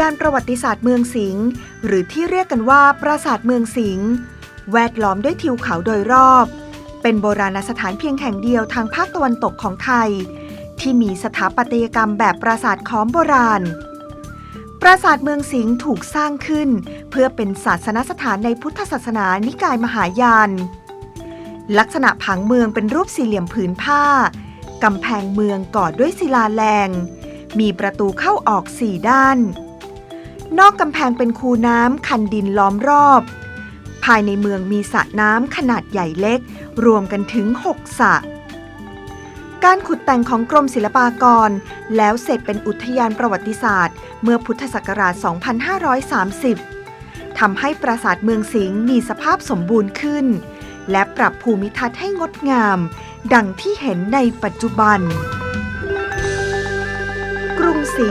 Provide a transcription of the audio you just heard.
ยานประวัติศาสตร์เมืองสิงห์หรือที่เรียกกันว่าปราสาทเมืองสิงห์แวดล้อมด้วยทิวเขาโดยรอบ เป็นโบราณสถานเพียงแห่งเดียวทางภาคตะวันตกของไทย ที่มีสถาปัตยกรรมแบบปราสาทค้อมโบราณ ปราสาทเมืองสิงห์ถูกสร้างขึ้น เพื่อเป็นศาสนสถานในพุทธศาสนานิกายมหายานลักษณะผังเมืองเป็นรูปสี่เหลี่ยมผืนผ้ากำแพงเมืองก่อด้วยศิลาแรง มีประตูเข้าออกสี่ด้าน นอกกำแพงเป็นคูน้ำคันดินล้อมรอบ ภายในเมืองมีสระน้ำขนาดใหญ่เล็ก รวมกันถึง 6 สระการขุดแต่งของกรมศิลปากร แล้วเสร็จเป็นอุทยานประวัติศาสตร์ เมื่อพุทธศักราช 2530 ทำให้ปราสาทเมืองสิงห์มีสภาพสมบูรณ์ขึ้น และปรับภูมิทัศน์ให้งดงาม ดังที่เห็นในปัจจุบัน กรุงศรี